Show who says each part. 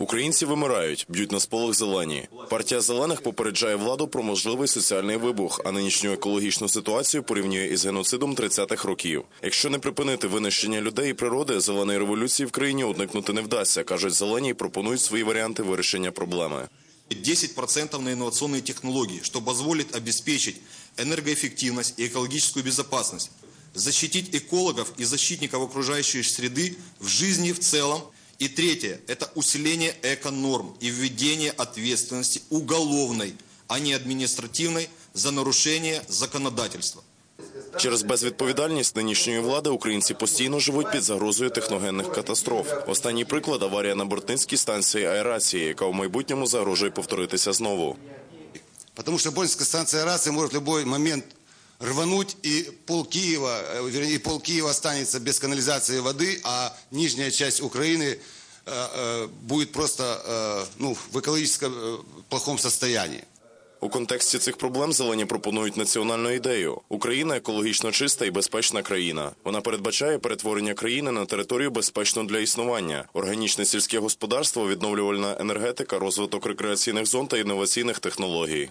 Speaker 1: Українці вимирають, б'ють на сполох зелені. Партія зелених попереджає владу про можливий соціальний вибух, а нинішню екологічну ситуацію порівнює із геноцидом 30-х років. Якщо не припинити винищення людей і природи, зеленої революції в країні уникнути не вдасться, кажуть зелені і пропонують свої варіанти вирішення проблеми.
Speaker 2: 10% на инновационные технологии, что позволит обеспечить энергоэффективность и экологическую безопасность, защитить экологов и защитников окружающей среды в жизни в целом. И третье – это усиление эко-норм и введение ответственности уголовной, а не административной за нарушение законодательства.
Speaker 1: Через безвідповідальність нинішньої влади українці постійно живуть під загрозою техногенних катастроф. Останній приклад аварія на Бортницькій станції аерації, яка в майбутньому загрожує повторитися знову.
Speaker 3: Потому что Боннская станция аэрации может в любой момент рвануть, и пол Киева, э, вернее, пол Киева останется без канализации воды, а нижняя часть Украины э, э, будет просто э, ну, в экологически э, плохом состоянии.
Speaker 1: У контексті цих проблем зелені пропонують національну ідею. Україна екологічно чиста і безпечна країна. Вона передбачає перетворення країни на територію безпечну для існування, органічне сільське господарство, відновлювальна енергетика, розвиток рекреаційних зон та інноваційних технологій.